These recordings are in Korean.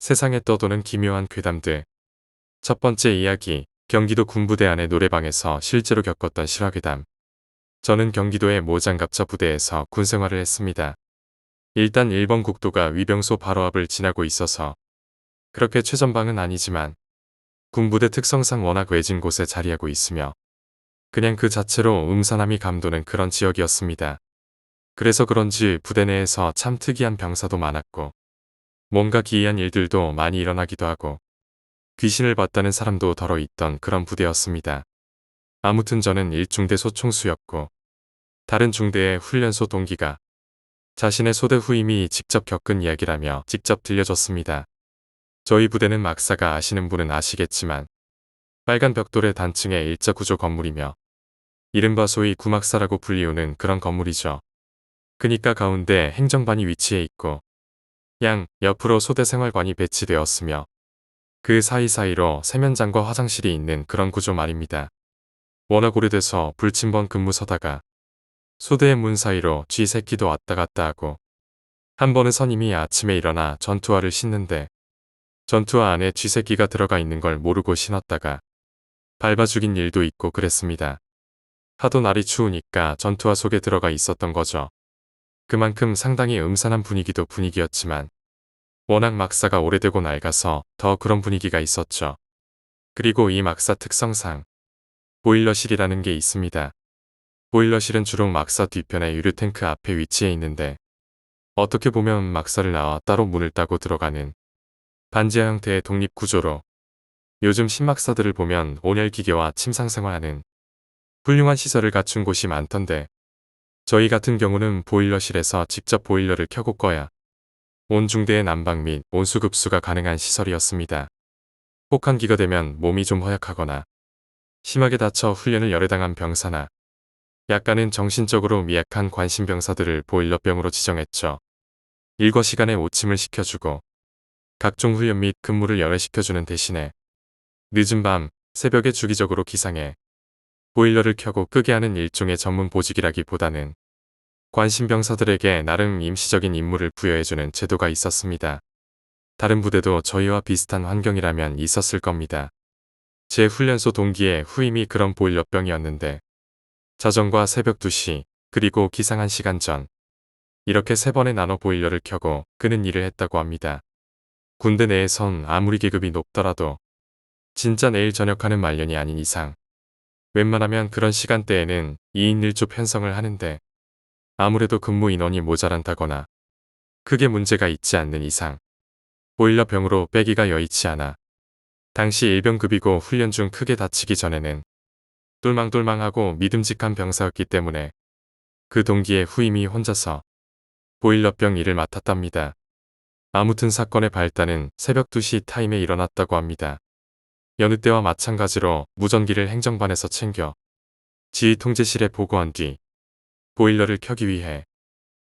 세상에 떠도는 기묘한 괴담들. 첫 번째 이야기, 경기도 군부대 안의 노래방에서 실제로 겪었던 실화괴담. 저는 경기도의 모장갑차 부대에서 군생활을 했습니다. 일단 1번 국도가 위병소 바로 앞을 지나고 있어서 그렇게 최전방은 아니지만 군부대 특성상 워낙 외진 곳에 자리하고 있으며 그냥 그 자체로 음산함이 감도는 그런 지역이었습니다. 그래서 그런지 부대 내에서 참 특이한 병사도 많았고 뭔가 기이한 일들도 많이 일어나기도 하고 귀신을 봤다는 사람도 덜어 있던 그런 부대였습니다. 아무튼 저는 1중대 소총수였고 다른 중대의 훈련소 동기가 자신의 소대 후임이 직접 겪은 이야기라며 직접 들려줬습니다. 저희 부대는 막사가 아시는 분은 아시겠지만 빨간 벽돌의 단층의 일자 구조 건물이며 이른바 소위 구막사라고 불리우는 그런 건물이죠. 그니까 가운데 행정반이 위치해 있고 양 옆으로 소대 생활관이 배치되었으며 그 사이사이로 세면장과 화장실이 있는 그런 구조 말입니다. 워낙 오래돼서 불침번 근무 서다가 소대의 문 사이로 쥐 새끼도 왔다 갔다 하고 한 번은 선임이 아침에 일어나 전투화를 신는데 전투화 안에 쥐 새끼가 들어가 있는 걸 모르고 신었다가 밟아 죽인 일도 있고 그랬습니다. 하도 날이 추우니까 전투화 속에 들어가 있었던 거죠. 그만큼 상당히 음산한 분위기도 분위기였지만 워낙 막사가 오래되고 낡아서 더 그런 분위기가 있었죠. 그리고 이 막사 특성상 보일러실이라는 게 있습니다. 보일러실은 주로 막사 뒤편의 유류탱크 앞에 위치해 있는데 어떻게 보면 막사를 나와 따로 문을 따고 들어가는 반지하 형태의 독립 구조로 요즘 신막사들을 보면 온열 기계와 침상 생활하는 훌륭한 시설을 갖춘 곳이 많던데 저희 같은 경우는 보일러실에서 직접 보일러를 켜고 꺼야 온 중대의 난방 및 온수급수가 가능한 시설이었습니다. 혹한기가 되면 몸이 좀 허약하거나 심하게 다쳐 훈련을 열애당한 병사나 약간은 정신적으로 미약한 관심병사들을 보일러병으로 지정했죠. 일과 시간에 오침을 시켜주고 각종 훈련 및 근무를 열애시켜주는 대신에 늦은 밤, 새벽에 주기적으로 기상해 보일러를 켜고 끄게 하는 일종의 전문 보직이라기보다는 관심병사들에게 나름 임시적인 임무를 부여해주는 제도가 있었습니다. 다른 부대도 저희와 비슷한 환경이라면 있었을 겁니다. 제 훈련소 동기의 후임이 그런 보일러병이었는데 자정과 새벽 2시 그리고 기상 1시간 전 이렇게 세 번에 나눠 보일러를 켜고 끄는 일을 했다고 합니다. 군대 내에선 아무리 계급이 높더라도 진짜 내일 저녁하는 말년이 아닌 이상 웬만하면 그런 시간대에는 2인 1조 편성을 하는데 아무래도 근무 인원이 모자란다거나 크게 문제가 있지 않는 이상 보일러 병으로 빼기가 여의치 않아 당시 일병급이고 훈련 중 크게 다치기 전에는 똘망똘망하고 믿음직한 병사였기 때문에 그 동기의 후임이 혼자서 보일러병 일을 맡았답니다. 아무튼 사건의 발단은 새벽 2시 타임에 일어났다고 합니다. 여느 때와 마찬가지로 무전기를 행정반에서 챙겨 지휘 통제실에 보고한 뒤 보일러를 켜기 위해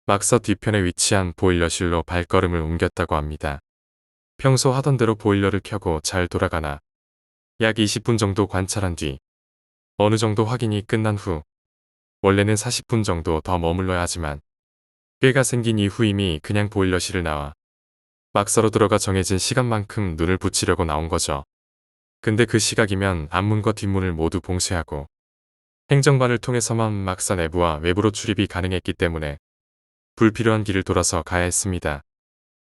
막사 뒤편에 위치한 보일러실로 발걸음을 옮겼다고 합니다. 평소 하던 대로 보일러를 켜고 잘 돌아가나 약 20분 정도 관찰한 뒤 어느 정도 확인이 끝난 후 원래는 40분 정도 더 머물러야 하지만 꾀가 생긴 이후임이 그냥 보일러실을 나와 막사로 들어가 정해진 시간만큼 눈을 붙이려고 나온 거죠. 근데 그 시각이면 앞문과 뒷문을 모두 봉쇄하고 행정반을 통해서만 막사 내부와 외부로 출입이 가능했기 때문에 불필요한 길을 돌아서 가야 했습니다.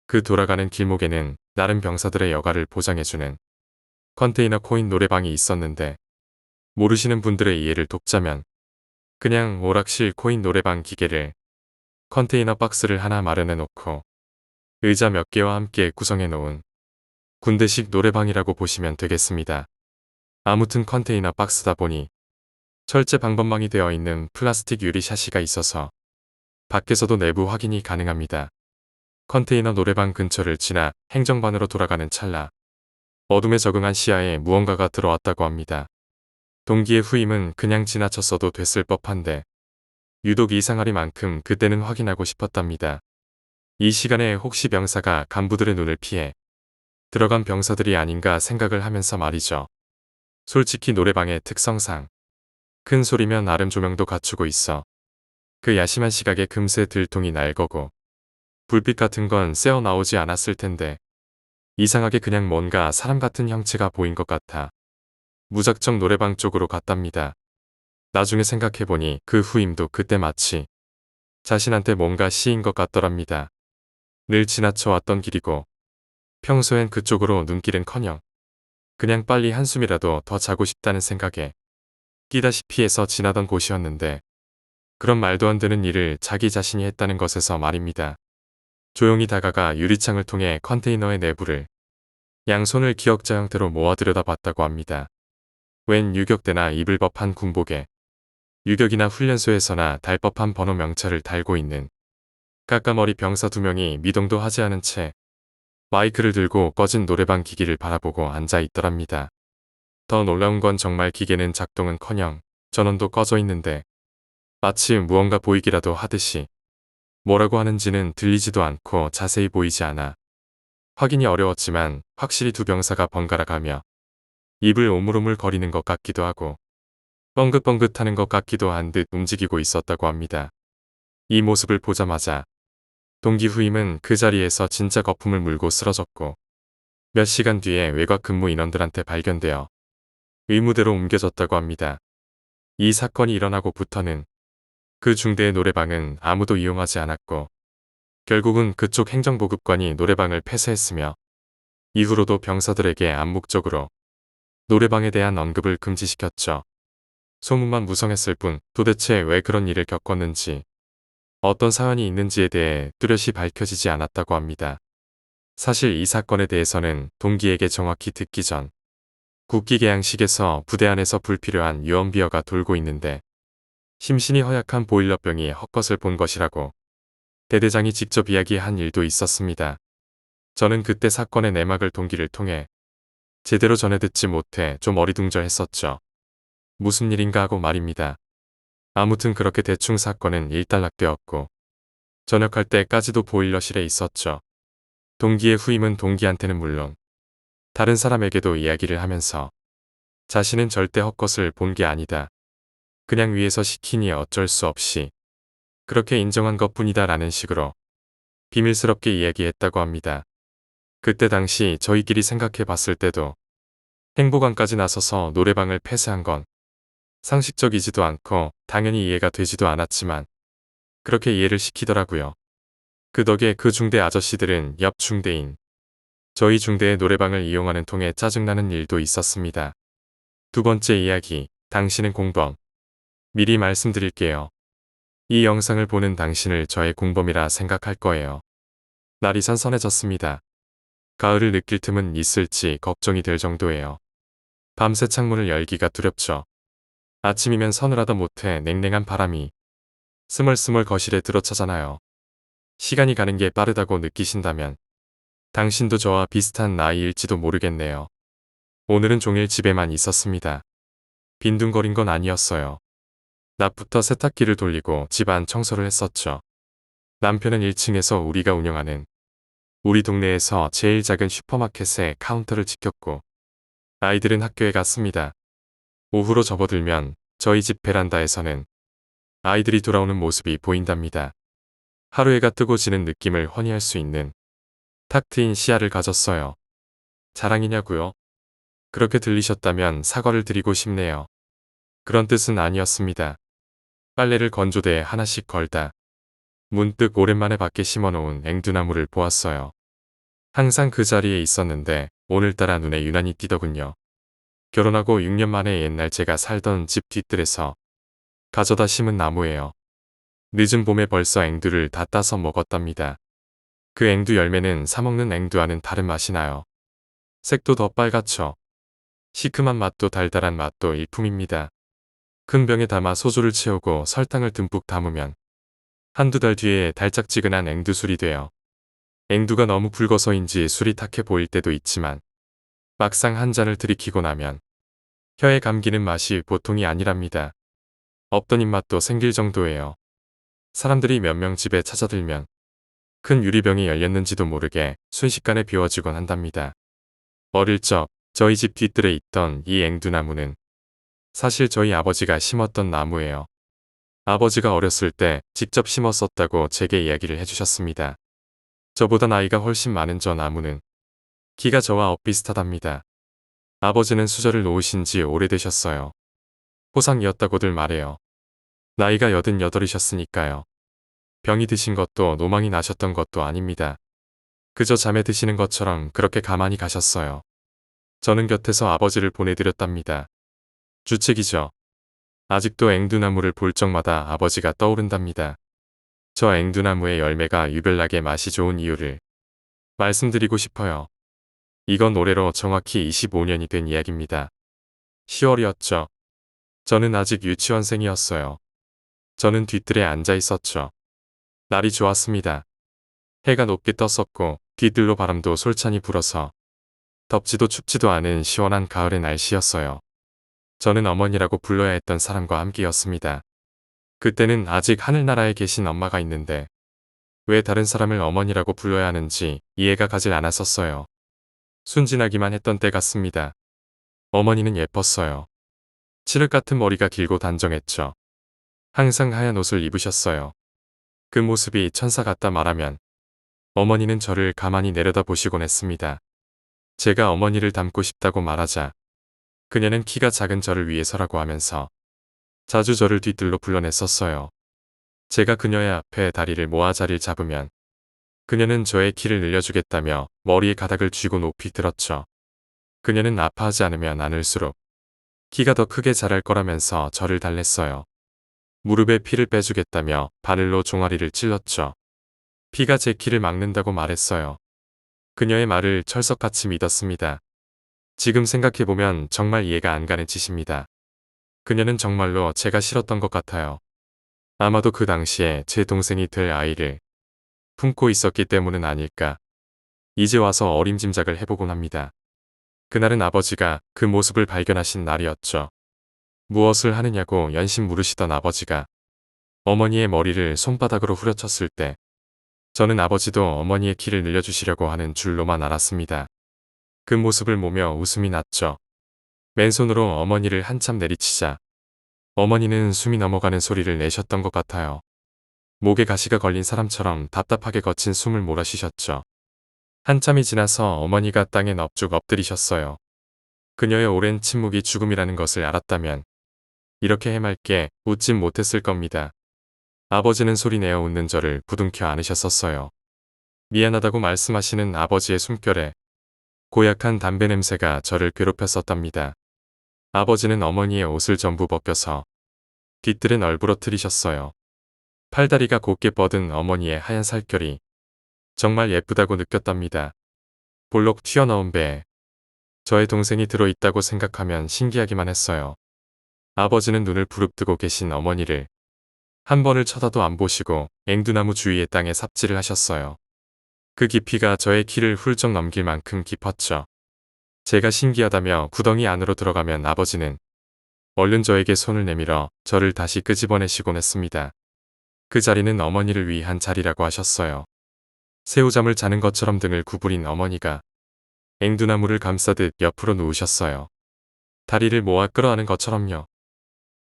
그 돌아가는 길목에는 나름 병사들의 여가를 보장해주는 컨테이너 코인 노래방이 있었는데 모르시는 분들의 이해를 돕자면 그냥 오락실 코인 노래방 기계를 컨테이너 박스를 하나 마련해 놓고 의자 몇 개와 함께 구성해 놓은 군대식 노래방이라고 보시면 되겠습니다. 아무튼 컨테이너 박스다 보니 철제 방범망이 되어 있는 플라스틱 유리 샤시가 있어서 밖에서도 내부 확인이 가능합니다. 컨테이너 노래방 근처를 지나 행정반으로 돌아가는 찰나 어둠에 적응한 시야에 무언가가 들어왔다고 합니다. 동기의 후임은 그냥 지나쳤어도 됐을 법한데 유독 이상하리만큼 그때는 확인하고 싶었답니다. 이 시간에 혹시 병사가 간부들의 눈을 피해 들어간 병사들이 아닌가 생각을 하면서 말이죠. 솔직히 노래방의 특성상 큰 소리면 아름 조명도 갖추고 있어 그 야심한 시각에 금세 들통이 날 거고 불빛 같은 건 쐬어 나오지 않았을 텐데 이상하게 그냥 뭔가 사람 같은 형체가 보인 것 같아. 무작정 노래방 쪽으로 갔답니다. 나중에 생각해보니 그 후임도 그때 마치 자신한테 뭔가 시인 것 같더랍니다. 늘 지나쳐 왔던 길이고 평소엔 그쪽으로 눈길은커녕 그냥 빨리 한숨이라도 더 자고 싶다는 생각에 끼다시피 해서 지나던 곳이었는데 그런 말도 안 되는 일을 자기 자신이 했다는 것에서 말입니다. 조용히 다가가 유리창을 통해 컨테이너의 내부를 양손을 기억자 형태로 모아 들여다봤다고 합니다. 웬 유격대나 입을 법한 군복에 유격이나 훈련소에서나 달 법한 번호 명찰을 달고 있는 까까머리 병사 두 명이 미동도 하지 않은 채 마이크를 들고 꺼진 노래방 기기를 바라보고 앉아 있더랍니다. 더 놀라운 건 정말 기계는 작동은커녕 전원도 꺼져 있는데 마치 무언가 보이기라도 하듯이 뭐라고 하는지는 들리지도 않고 자세히 보이지 않아 확인이 어려웠지만 확실히 두 병사가 번갈아 가며 입을 오물오물 거리는 것 같기도 하고 뻥긋뻥긋 하는 것 같기도 한 듯 움직이고 있었다고 합니다. 이 모습을 보자마자 동기 후임은 그 자리에서 진짜 거품을 물고 쓰러졌고 몇 시간 뒤에 외곽 근무 인원들한테 발견되어 의무대로 옮겨졌다고 합니다. 이 사건이 일어나고부터는 그 중대의 노래방은 아무도 이용하지 않았고 결국은 그쪽 행정보급관이 노래방을 폐쇄했으며 이후로도 병사들에게 암묵적으로 노래방에 대한 언급을 금지시켰죠. 소문만 무성했을 뿐 도대체 왜 그런 일을 겪었는지 어떤 사연이 있는지에 대해 뚜렷이 밝혀지지 않았다고 합니다. 사실 이 사건에 대해서는 동기에게 정확히 듣기 전 국기계양식에서 부대 안에서 불필요한 유언비어가 돌고 있는데 심신이 허약한 보일러병이 헛것을 본 것이라고 대대장이 직접 이야기한 일도 있었습니다. 저는 그때 사건의 내막을 동기를 통해 제대로 전해 듣지 못해 좀 어리둥절했었죠. 무슨 일인가 하고 말입니다. 아무튼 그렇게 대충 사건은 일단락되었고 전역할 때까지도 보일러실에 있었죠. 동기의 후임은 동기한테는 물론 다른 사람에게도 이야기를 하면서 자신은 절대 헛것을 본 게 아니다. 그냥 위에서 시키니 어쩔 수 없이 그렇게 인정한 것 뿐이다 라는 식으로 비밀스럽게 이야기했다고 합니다. 그때 당시 저희끼리 생각해 봤을 때도 행보관까지 나서서 노래방을 폐쇄한 건 상식적이지도 않고 당연히 이해가 되지도 않았지만 그렇게 이해를 시키더라고요. 그 덕에 그 중대 아저씨들은 옆 중대인 저희 중대의 노래방을 이용하는 통에 짜증나는 일도 있었습니다. 두 번째 이야기, 당신은 공범. 미리 말씀드릴게요. 이 영상을 보는 당신을 저의 공범이라 생각할 거예요. 날이 선선해졌습니다. 가을을 느낄 틈은 있을지 걱정이 될 정도예요. 밤새 창문을 열기가 두렵죠. 아침이면 서늘하다 못해 냉랭한 바람이 스멀스멀 거실에 들어차잖아요. 시간이 가는 게 빠르다고 느끼신다면 당신도 저와 비슷한 나이일지도 모르겠네요. 오늘은 종일 집에만 있었습니다. 빈둥거린 건 아니었어요. 낮부터 세탁기를 돌리고 집안 청소를 했었죠. 남편은 1층에서 우리가 운영하는 우리 동네에서 제일 작은 슈퍼마켓의 카운터를 지켰고 아이들은 학교에 갔습니다. 오후로 접어들면 저희 집 베란다에서는 아이들이 돌아오는 모습이 보인답니다. 하루해가 뜨고 지는 느낌을 허니할 수 있는 탁 트인 시야를 가졌어요. 자랑이냐고요? 그렇게 들리셨다면 사과를 드리고 싶네요. 그런 뜻은 아니었습니다. 빨래를 건조대에 하나씩 걸다 문득 오랜만에 밖에 심어놓은 앵두나무를 보았어요. 항상 그 자리에 있었는데 오늘따라 눈에 유난히 띄더군요. 결혼하고 6년 만에 옛날 제가 살던 집 뒷뜰에서 가져다 심은 나무예요. 늦은 봄에 벌써 앵두를 다 따서 먹었답니다. 그 앵두 열매는 사먹는 앵두와는 다른 맛이 나요. 색도 더 빨갛죠. 시큼한 맛도 달달한 맛도 일품입니다. 큰 병에 담아 소주를 채우고 설탕을 듬뿍 담으면 한두 달 뒤에 달짝지근한 앵두술이 돼요. 앵두가 너무 붉어서인지 술이 탁해 보일 때도 있지만 막상 한 잔을 들이키고 나면 혀에 감기는 맛이 보통이 아니랍니다. 없던 입맛도 생길 정도예요. 사람들이 몇 명 집에 찾아들면 큰 유리병이 열렸는지도 모르게 순식간에 비워지곤 한답니다. 어릴 적 저희 집 뒷뜰에 있던 이 앵두나무는 사실 저희 아버지가 심었던 나무예요. 아버지가 어렸을 때 직접 심었었다고 제게 이야기를 해주셨습니다. 저보다 나이가 훨씬 많은 저 나무는 키가 저와 엇비슷하답니다. 아버지는 수저를 놓으신 지 오래되셨어요. 호상이었다고들 말해요. 나이가 여든 여덟이셨으니까요. 병이 드신 것도 노망이 나셨던 것도 아닙니다. 그저 잠에 드시는 것처럼 그렇게 가만히 가셨어요. 저는 곁에서 아버지를 보내드렸답니다. 주책이죠. 아직도 앵두나무를 볼 적마다 아버지가 떠오른답니다. 저 앵두나무의 열매가 유별나게 맛이 좋은 이유를 말씀드리고 싶어요. 이건 올해로 정확히 25년이 된 이야기입니다. 10월이었죠. 저는 아직 유치원생이었어요. 저는 뒤뜰에 앉아 있었죠. 날이 좋았습니다. 해가 높게 떴었고 뒤뜰로 바람도 솔찬히 불어서 덥지도 춥지도 않은 시원한 가을의 날씨였어요. 저는 어머니라고 불러야 했던 사람과 함께였습니다. 그때는 아직 하늘나라에 계신 엄마가 있는데 왜 다른 사람을 어머니라고 불러야 하는지 이해가 가질 않았었어요. 순진하기만 했던 때 같습니다. 어머니는 예뻤어요. 칠흑 같은 머리가 길고 단정했죠. 항상 하얀 옷을 입으셨어요. 그 모습이 천사 같다 말하면 어머니는 저를 가만히 내려다 보시곤 했습니다. 제가 어머니를 닮고 싶다고 말하자 그녀는 키가 작은 저를 위해서라고 하면서 자주 저를 뒤뜰로 불러냈었어요. 제가 그녀의 앞에 다리를 모아 자리를 잡으면 그녀는 저의 키를 늘려주겠다며 머리에 가닥을 쥐고 높이 들었죠. 그녀는 아파하지 않으면 않을수록 키가 더 크게 자랄 거라면서 저를 달랬어요. 무릎에 피를 빼주겠다며 바늘로 종아리를 찔렀죠. 피가 제 키를 막는다고 말했어요. 그녀의 말을 철석같이 믿었습니다. 지금 생각해보면 정말 이해가 안 가는 짓입니다. 그녀는 정말로 제가 싫었던 것 같아요. 아마도 그 당시에 제 동생이 될 아이를 품고 있었기 때문은 아닐까. 이제 와서 어림짐작을 해보곤 합니다. 그날은 아버지가 그 모습을 발견하신 날이었죠. 무엇을 하느냐고 연신 물으시던 아버지가 어머니의 머리를 손바닥으로 후려쳤을 때 저는 아버지도 어머니의 키를 늘려주시려고 하는 줄로만 알았습니다. 그 모습을 보며 웃음이 났죠. 맨손으로 어머니를 한참 내리치자 어머니는 숨이 넘어가는 소리를 내셨던 것 같아요. 목에 가시가 걸린 사람처럼 답답하게 거친 숨을 몰아쉬셨죠. 한참이 지나서 어머니가 땅에 넙죽 엎드리셨어요. 그녀의 오랜 침묵이 죽음이라는 것을 알았다면 이렇게 해맑게 웃진 못했을 겁니다. 아버지는 소리내어 웃는 저를 부둥켜 안으셨었어요. 미안하다고 말씀하시는 아버지의 숨결에 고약한 담배 냄새가 저를 괴롭혔었답니다. 아버지는 어머니의 옷을 전부 벗겨서 뒤뜰에 널브러뜨리셨어요. 팔다리가 곧게 뻗은 어머니의 하얀 살결이 정말 예쁘다고 느꼈답니다. 볼록 튀어나온 배에 저의 동생이 들어있다고 생각하면 신기하기만 했어요. 아버지는 눈을 부릅뜨고 계신 어머니를 한 번을 쳐다도 안 보시고 앵두나무 주위의 땅에 삽질을 하셨어요. 그 깊이가 저의 키를 훌쩍 넘길 만큼 깊었죠. 제가 신기하다며 구덩이 안으로 들어가면 아버지는 얼른 저에게 손을 내밀어 저를 다시 끄집어내시곤 했습니다. 그 자리는 어머니를 위한 자리라고 하셨어요. 새우잠을 자는 것처럼 등을 구부린 어머니가 앵두나무를 감싸듯 옆으로 누우셨어요. 다리를 모아 끌어안은 것처럼요.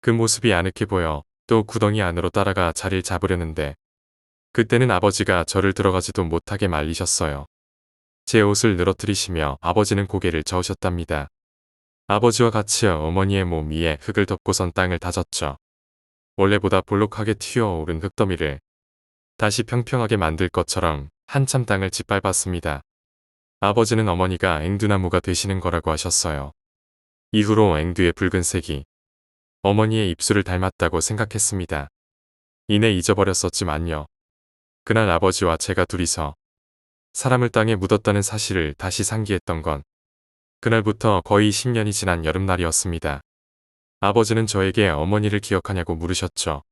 그 모습이 아늑해 보여 또 구덩이 안으로 따라가 자리를 잡으려는데 그때는 아버지가 저를 들어가지도 못하게 말리셨어요. 제 옷을 늘어뜨리시며 아버지는 고개를 저으셨답니다. 아버지와 같이 어머니의 몸 위에 흙을 덮고선 땅을 다졌죠. 원래보다 볼록하게 튀어오른 흙더미를 다시 평평하게 만들 것처럼 한참 땅을 짓밟았습니다. 아버지는 어머니가 앵두나무가 되시는 거라고 하셨어요. 이후로 앵두의 붉은색이 어머니의 입술을 닮았다고 생각했습니다. 이내 잊어버렸었지만요. 그날 아버지와 제가 둘이서 사람을 땅에 묻었다는 사실을 다시 상기했던 건 그날부터 거의 10년이 지난 여름날이었습니다. 아버지는 저에게 어머니를 기억하냐고 물으셨죠.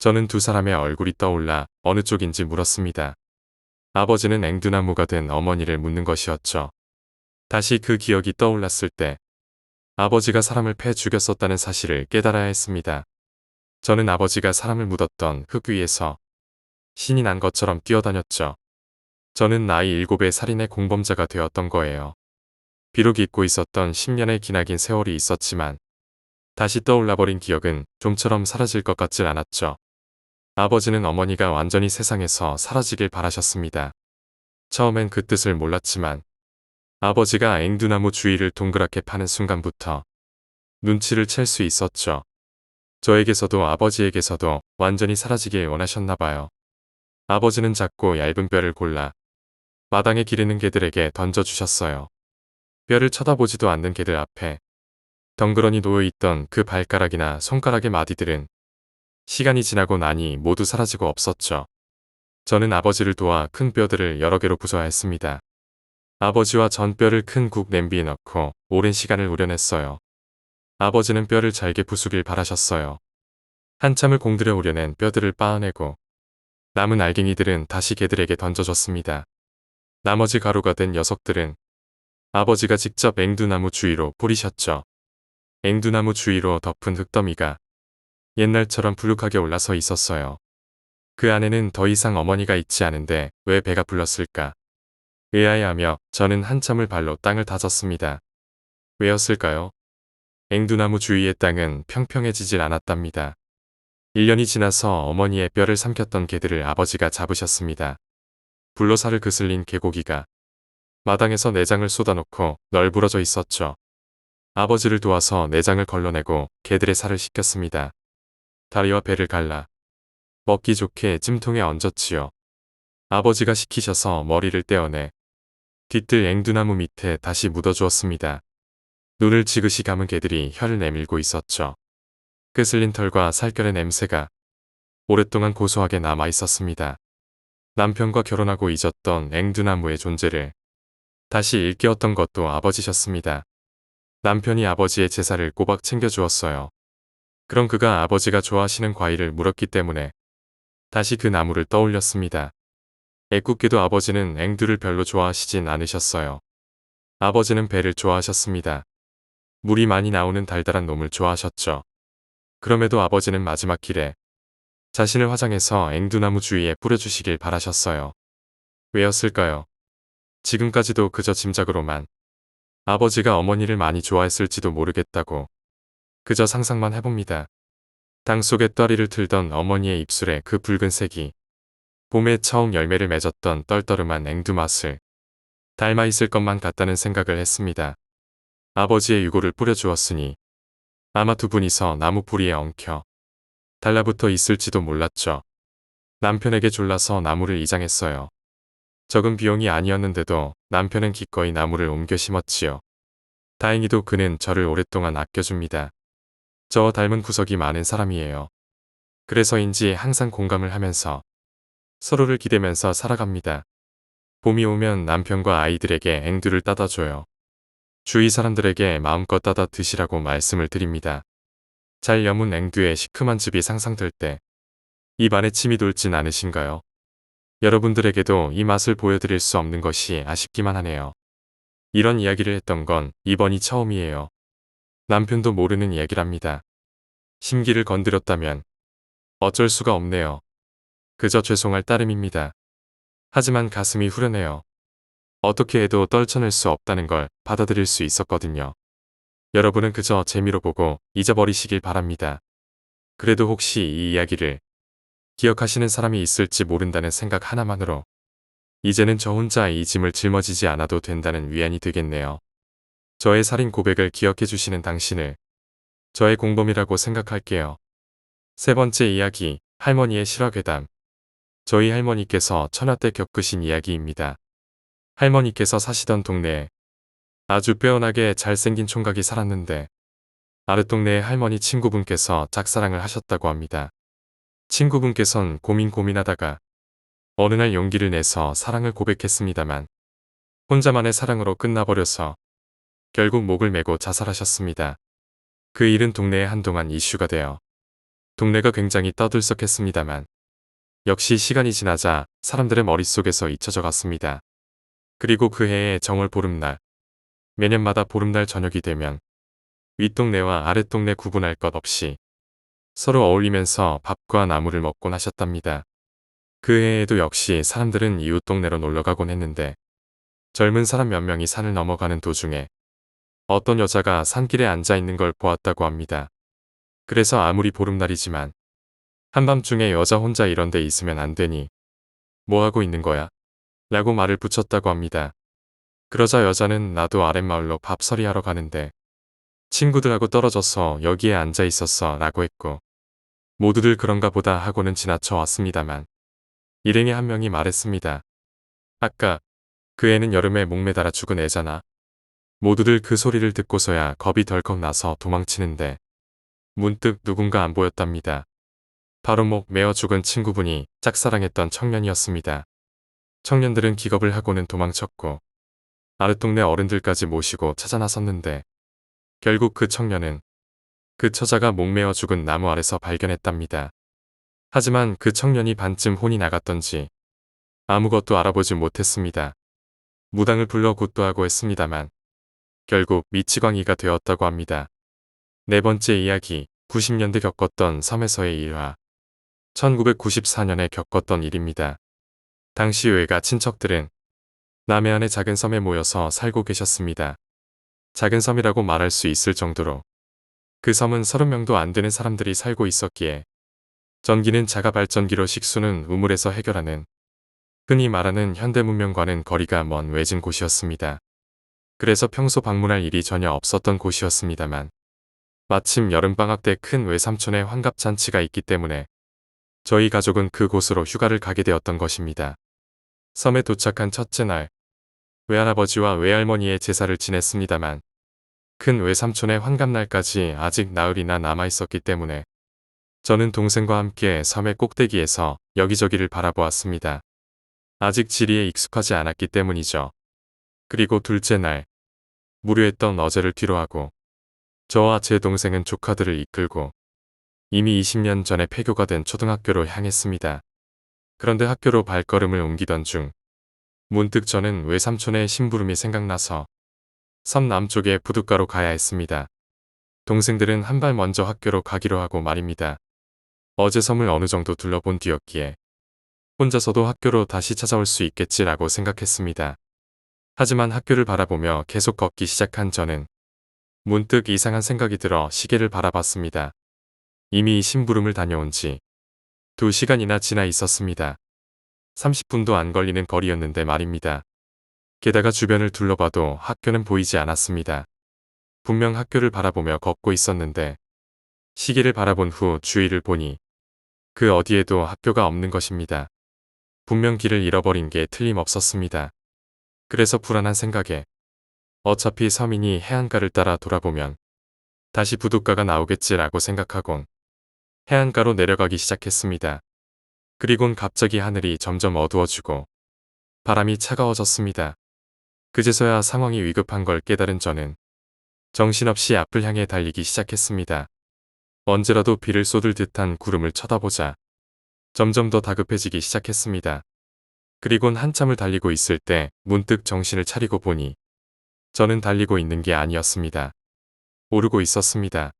저는 두 사람의 얼굴이 떠올라 어느 쪽인지 물었습니다. 아버지는 앵두나무가 된 어머니를 묻는 것이었죠. 다시 그 기억이 떠올랐을 때 아버지가 사람을 패 죽였었다는 사실을 깨달아야 했습니다. 저는 아버지가 사람을 묻었던 흙 위에서 신이 난 것처럼 뛰어다녔죠. 저는 나이 일곱의 살인의 공범자가 되었던 거예요. 비록 잊고 있었던 10년의 기나긴 세월이 있었지만 다시 떠올라버린 기억은 좀처럼 사라질 것 같질 않았죠. 아버지는 어머니가 완전히 세상에서 사라지길 바라셨습니다. 처음엔 그 뜻을 몰랐지만 아버지가 앵두나무 주위를 동그랗게 파는 순간부터 눈치를 챌 수 있었죠. 저에게서도 아버지에게서도 완전히 사라지길 원하셨나 봐요. 아버지는 작고 얇은 뼈를 골라 마당에 기르는 개들에게 던져주셨어요. 뼈를 쳐다보지도 않는 개들 앞에 덩그러니 놓여있던 그 발가락이나 손가락의 마디들은 시간이 지나고 나니 모두 사라지고 없었죠. 저는 아버지를 도와 큰 뼈들을 여러 개로 부숴야 했습니다. 아버지와 전 뼈를 큰 국 냄비에 넣고 오랜 시간을 우려냈어요. 아버지는 뼈를 잘게 부수길 바라셨어요. 한참을 공들여 우려낸 뼈들을 빻아내고 남은 알갱이들은 다시 개들에게 던져줬습니다. 나머지 가루가 된 녀석들은 아버지가 직접 앵두나무 주위로 뿌리셨죠. 앵두나무 주위로 덮은 흙더미가 옛날처럼 불룩하게 올라서 있었어요. 그 안에는 더 이상 어머니가 있지 않은데 왜 배가 불렀을까? 의아해하며 저는 한참을 발로 땅을 다졌습니다. 왜였을까요? 앵두나무 주위의 땅은 평평해지질 않았답니다. 1년이 지나서 어머니의 뼈를 삼켰던 개들을 아버지가 잡으셨습니다. 불로살을 그슬린 개고기가 마당에서 내장을 쏟아놓고 널브러져 있었죠. 아버지를 도와서 내장을 걸러내고 개들의 살을 씻겼습니다. 다리와 배를 갈라 먹기 좋게 찜통에 얹었지요. 아버지가 시키셔서 머리를 떼어내 뒤뜰 앵두나무 밑에 다시 묻어주었습니다. 눈을 지그시 감은 개들이 혀를 내밀고 있었죠. 끄슬린 털과 살결의 냄새가 오랫동안 고소하게 남아 있었습니다. 남편과 결혼하고 잊었던 앵두나무의 존재를 다시 일깨웠던 것도 아버지셨습니다. 남편이 아버지의 제사를 꼬박 챙겨주었어요. 그럼 그가 아버지가 좋아하시는 과일을 물었기 때문에 다시 그 나무를 떠올렸습니다. 애꿎게도 아버지는 앵두를 별로 좋아하시진 않으셨어요. 아버지는 배를 좋아하셨습니다. 물이 많이 나오는 달달한 놈을 좋아하셨죠. 그럼에도 아버지는 마지막 길에 자신을 화장해서 앵두나무 주위에 뿌려주시길 바라셨어요. 왜였을까요? 지금까지도 그저 짐작으로만 아버지가 어머니를 많이 좋아했을지도 모르겠다고 그저 상상만 해봅니다. 땅 속에 떠리를 틀던 어머니의 입술에 그 붉은색이 봄에 처음 열매를 맺었던 떨떠름한 앵두 맛을 닮아 있을 것만 같다는 생각을 했습니다. 아버지의 유고를 뿌려주었으니 아마 두 분이서 나무 뿌리에 엉켜 달라붙어 있을지도 몰랐죠. 남편에게 졸라서 나무를 이장했어요. 적은 비용이 아니었는데도 남편은 기꺼이 나무를 옮겨 심었지요. 다행히도 그는 저를 오랫동안 아껴줍니다. 저와 닮은 구석이 많은 사람이에요. 그래서인지 항상 공감을 하면서 서로를 기대면서 살아갑니다. 봄이 오면 남편과 아이들에게 앵두를 따다 줘요. 주위 사람들에게 마음껏 따다 드시라고 말씀을 드립니다. 잘 여문 앵두의 시큼한 즙이 상상될 때 입안에 침이 돌진 않으신가요? 여러분들에게도 이 맛을 보여드릴 수 없는 것이 아쉽기만 하네요. 이런 이야기를 했던 건 이번이 처음이에요. 남편도 모르는 이야기랍니다. 심기를 건드렸다면 어쩔 수가 없네요. 그저 죄송할 따름입니다. 하지만 가슴이 후련해요. 어떻게 해도 떨쳐낼 수 없다는 걸 받아들일 수 있었거든요. 여러분은 그저 재미로 보고 잊어버리시길 바랍니다. 그래도 혹시 이 이야기를 기억하시는 사람이 있을지 모른다는 생각 하나만으로 이제는 저 혼자 이 짐을 짊어지지 않아도 된다는 위안이 되겠네요. 저의 살인 고백을 기억해 주시는 당신을 저의 공범이라고 생각할게요. 세 번째 이야기, 할머니의 실화괴담. 저희 할머니께서 천하 때 겪으신 이야기입니다. 할머니께서 사시던 동네에 아주 빼어나게 잘생긴 총각이 살았는데 아랫동네의 할머니 친구분께서 짝사랑을 하셨다고 합니다. 친구분께선 고민 고민하다가 어느 날 용기를 내서 사랑을 고백했습니다만 혼자만의 사랑으로 끝나버려서 결국 목을 메고 자살하셨습니다. 그 일은 동네에 한동안 이슈가 되어 동네가 굉장히 떠들썩했습니다만 역시 시간이 지나자 사람들의 머릿속에서 잊혀져 갔습니다. 그리고 그 해의 정월 보름날 매년마다 보름날 저녁이 되면 윗동네와 아랫동네 구분할 것 없이 서로 어울리면서 밥과 나물을 먹곤 하셨답니다. 그 해에도 역시 사람들은 이웃 동네로 놀러가곤 했는데 젊은 사람 몇 명이 산을 넘어가는 도중에 어떤 여자가 산길에 앉아 있는 걸 보았다고 합니다. 그래서 아무리 보름날이지만 한밤중에 여자 혼자 이런 데 있으면 안 되니 뭐 하고 있는 거야? 라고 말을 붙였다고 합니다. 그러자 여자는 나도 아랫마을로 밥서리 하러 가는데 친구들하고 떨어져서 여기에 앉아 있었어 라고 했고 모두들 그런가 보다 하고는 지나쳐 왔습니다만 일행의 한 명이 말했습니다. 아까 그 애는 여름에 목매달아 죽은 애잖아. 모두들 그 소리를 듣고서야 겁이 덜컥 나서 도망치는데 문득 누군가 안 보였답니다. 바로 목 메어 죽은 친구분이 짝사랑했던 청년이었습니다. 청년들은 기겁을 하고는 도망쳤고 아랫동네 어른들까지 모시고 찾아 나섰는데 결국 그 청년은 그 처자가 목매어 죽은 나무 아래서 발견했답니다. 하지만 그 청년이 반쯤 혼이 나갔던지 아무것도 알아보지 못했습니다. 무당을 불러 굿도하고 했습니다만 결국 미치광이가 되었다고 합니다. 네 번째 이야기 90년대 겪었던 섬에서의 일화 1994년에 겪었던 일입니다. 당시 외가 친척들은 남해안의 작은 섬에 모여서 살고 계셨습니다. 작은 섬이라고 말할 수 있을 정도로 그 섬은 30명도 안 되는 사람들이 살고 있었기에 전기는 자가 발전기로 식수는 우물에서 해결하는 흔히 말하는 현대 문명과는 거리가 먼 외진 곳이었습니다. 그래서 평소 방문할 일이 전혀 없었던 곳이었습니다만 마침 여름방학 때 큰 외삼촌의 환갑잔치가 있기 때문에 저희 가족은 그곳으로 휴가를 가게 되었던 것입니다. 섬에 도착한 첫째 날 외할아버지와 외할머니의 제사를 지냈습니다만 큰 외삼촌의 환갑날까지 아직 나흘이나 남아 있었기 때문에 저는 동생과 함께 섬의 꼭대기에서 여기저기를 바라보았습니다. 아직 지리에 익숙하지 않았기 때문이죠. 그리고 둘째 날 무료했던 어제를 뒤로하고 저와 제 동생은 조카들을 이끌고 이미 20년 전에 폐교가 된 초등학교로 향했습니다. 그런데 학교로 발걸음을 옮기던 중 문득 저는 외삼촌의 심부름이 생각나서 섬 남쪽의 부둣가로 가야 했습니다. 동생들은 한 발 먼저 학교로 가기로 하고 말입니다. 어제 섬을 어느 정도 둘러본 뒤였기에 혼자서도 학교로 다시 찾아올 수 있겠지라고 생각했습니다. 하지만 학교를 바라보며 계속 걷기 시작한 저는 문득 이상한 생각이 들어 시계를 바라봤습니다. 이미 심부름을 다녀온 지 2시간이나 지나 있었습니다. 30분도 안 걸리는 거리였는데 말입니다. 게다가 주변을 둘러봐도 학교는 보이지 않았습니다. 분명 학교를 바라보며 걷고 있었는데 시계를 바라본 후 주위를 보니 그 어디에도 학교가 없는 것입니다. 분명 길을 잃어버린 게 틀림없었습니다. 그래서 불안한 생각에 어차피 서민이 해안가를 따라 돌아보면 다시 부둣가가 나오겠지라고 생각하곤 해안가로 내려가기 시작했습니다. 그리곤 갑자기 하늘이 점점 어두워지고 바람이 차가워졌습니다. 그제서야 상황이 위급한 걸 깨달은 저는 정신없이 앞을 향해 달리기 시작했습니다. 언제라도 비를 쏟을 듯한 구름을 쳐다보자 점점 더 다급해지기 시작했습니다. 그리곤 한참을 달리고 있을 때 문득 정신을 차리고 보니 저는 달리고 있는 게 아니었습니다. 오르고 있었습니다.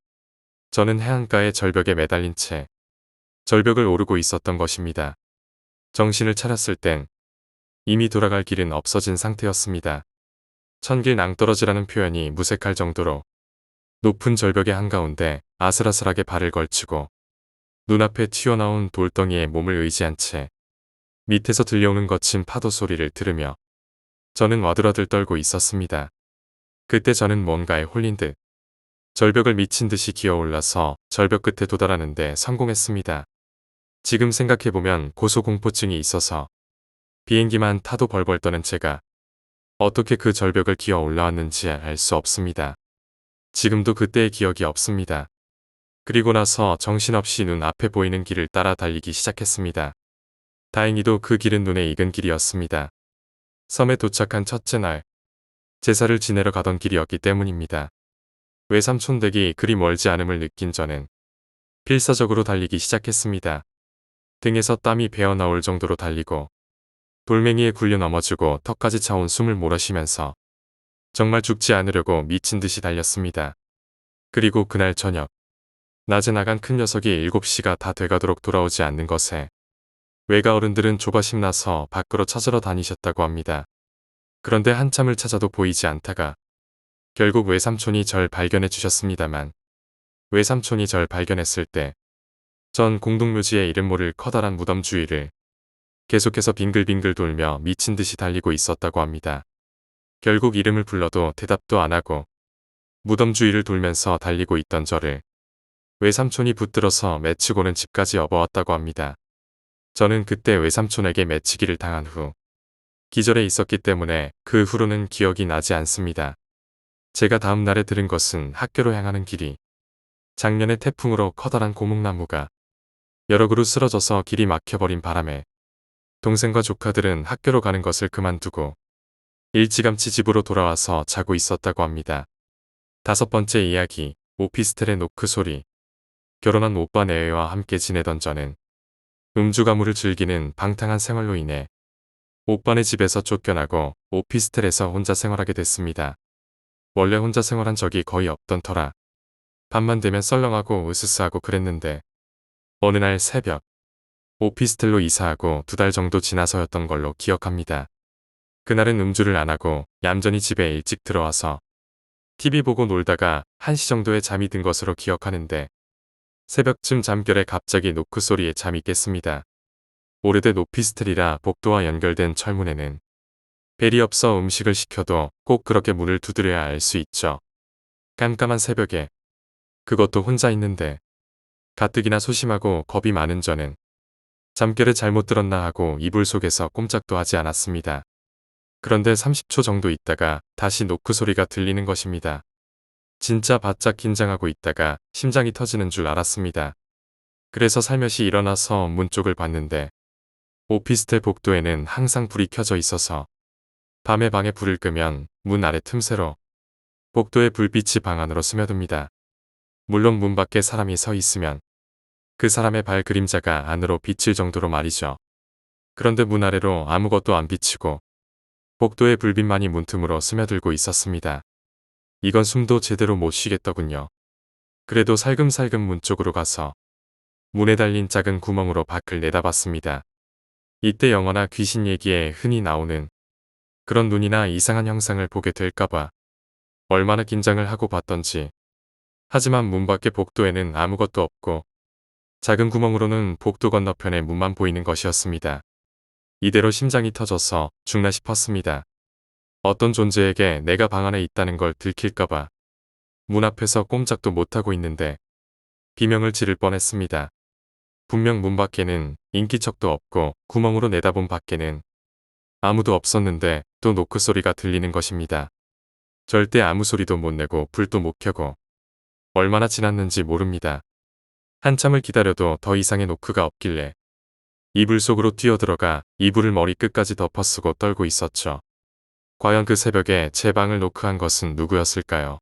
저는 해안가의 절벽에 매달린 채 절벽을 오르고 있었던 것입니다. 정신을 차렸을 땐 이미 돌아갈 길은 없어진 상태였습니다. 천길 낭떠러지라는 표현이 무색할 정도로 높은 절벽의 한가운데 아슬아슬하게 발을 걸치고 눈앞에 튀어나온 돌덩이에 몸을 의지한 채 밑에서 들려오는 거친 파도 소리를 들으며 저는 와들와들 떨고 있었습니다. 그때 저는 뭔가에 홀린 듯 절벽을 미친 듯이 기어올라서 절벽 끝에 도달하는데 성공했습니다. 지금 생각해보면 고소공포증이 있어서 비행기만 타도 벌벌 떠는 제가 어떻게 그 절벽을 기어 올라왔는지 알 수 없습니다. 지금도 그때의 기억이 없습니다. 그리고 나서 정신없이 눈 앞에 보이는 길을 따라 달리기 시작했습니다. 다행히도 그 길은 눈에 익은 길이었습니다. 섬에 도착한 첫째 날, 제사를 지내러 가던 길이었기 때문입니다. 외삼촌 댁이 그리 멀지 않음을 느낀 저는 필사적으로 달리기 시작했습니다. 등에서 땀이 배어 나올 정도로 달리고 돌멩이에 굴려 넘어지고 턱까지 차온 숨을 몰아쉬면서 정말 죽지 않으려고 미친 듯이 달렸습니다. 그리고 그날 저녁 낮에 나간 큰 녀석이 7시가 다 돼가도록 돌아오지 않는 것에 외가 어른들은 조바심 나서 밖으로 찾으러 다니셨다고 합니다. 그런데 한참을 찾아도 보이지 않다가 결국 외삼촌이 절 발견해 주셨습니다만 외삼촌이 절 발견했을 때 전 공동묘지의 이름 모를 커다란 무덤 주위를 계속해서 빙글빙글 돌며 미친 듯이 달리고 있었다고 합니다. 결국 이름을 불러도 대답도 안 하고 무덤 주위를 돌면서 달리고 있던 저를 외삼촌이 붙들어서 매치고는 집까지 업어왔다고 합니다. 저는 그때 외삼촌에게 매치기를 당한 후 기절해 있었기 때문에 그 후로는 기억이 나지 않습니다. 제가 다음 날에 들은 것은 학교로 향하는 길이 작년에 태풍으로 커다란 고목나무가 여러 그루 쓰러져서 길이 막혀버린 바람에 동생과 조카들은 학교로 가는 것을 그만두고 일찌감치 집으로 돌아와서 자고 있었다고 합니다. 다섯 번째 이야기, 오피스텔의 노크 소리. 결혼한 오빠 내외와 함께 지내던 저는 음주 가무를 즐기는 방탕한 생활로 인해 오빠네 집에서 쫓겨나고 오피스텔에서 혼자 생활하게 됐습니다. 원래 혼자 생활한 적이 거의 없던 터라 밤만 되면 썰렁하고 으스스하고 그랬는데 어느 날 새벽 오피스텔로 이사하고 두 달 정도 지나서였던 걸로 기억합니다. 그날은 음주를 안 하고 얌전히 집에 일찍 들어와서 TV 보고 놀다가 1시 정도에 잠이 든 것으로 기억하는데 새벽쯤 잠결에 갑자기 노크 소리에 잠이 깼습니다. 오래된 오피스텔이라 복도와 연결된 철문에는 벨이 없어 음식을 시켜도 꼭 그렇게 문을 두드려야 알 수 있죠. 깜깜한 새벽에 그것도 혼자 있는데 가뜩이나 소심하고 겁이 많은 저는 잠결에 잘못 들었나 하고 이불 속에서 꼼짝도 하지 않았습니다. 그런데 30초 정도 있다가 다시 노크 소리가 들리는 것입니다. 진짜 바짝 긴장하고 있다가 심장이 터지는 줄 알았습니다. 그래서 살며시 일어나서 문 쪽을 봤는데 오피스텔 복도에는 항상 불이 켜져 있어서 밤에 방에 불을 끄면 문 아래 틈새로 복도의 불빛이 방 안으로 스며듭니다. 물론 문 밖에 사람이 서 있으면 그 사람의 발 그림자가 안으로 비칠 정도로 말이죠. 그런데 문 아래로 아무것도 안 비치고 복도의 불빛만이 문틈으로 스며들고 있었습니다. 이건 숨도 제대로 못 쉬겠더군요. 그래도 살금살금 문 쪽으로 가서 문에 달린 작은 구멍으로 밖을 내다봤습니다. 이때 영화나 귀신 얘기에 흔히 나오는 그런 눈이나 이상한 형상을 보게 될까봐 얼마나 긴장을 하고 봤던지. 하지만 문 밖의 복도에는 아무것도 없고 작은 구멍으로는 복도 건너편에 문만 보이는 것이었습니다. 이대로 심장이 터져서 죽나 싶었습니다. 어떤 존재에게 내가 방 안에 있다는 걸 들킬까봐 문 앞에서 꼼짝도 못하고 있는데 비명을 지를 뻔했습니다. 분명 문 밖에는 인기척도 없고 구멍으로 내다본 밖에는 아무도 없었는데 또 노크 소리가 들리는 것입니다. 절대 아무 소리도 못 내고 불도 못 켜고 얼마나 지났는지 모릅니다. 한참을 기다려도 더 이상의 노크가 없길래 이불 속으로 뛰어들어가 이불을 머리 끝까지 덮어쓰고 떨고 있었죠. 과연 그 새벽에 제 방을 노크한 것은 누구였을까요?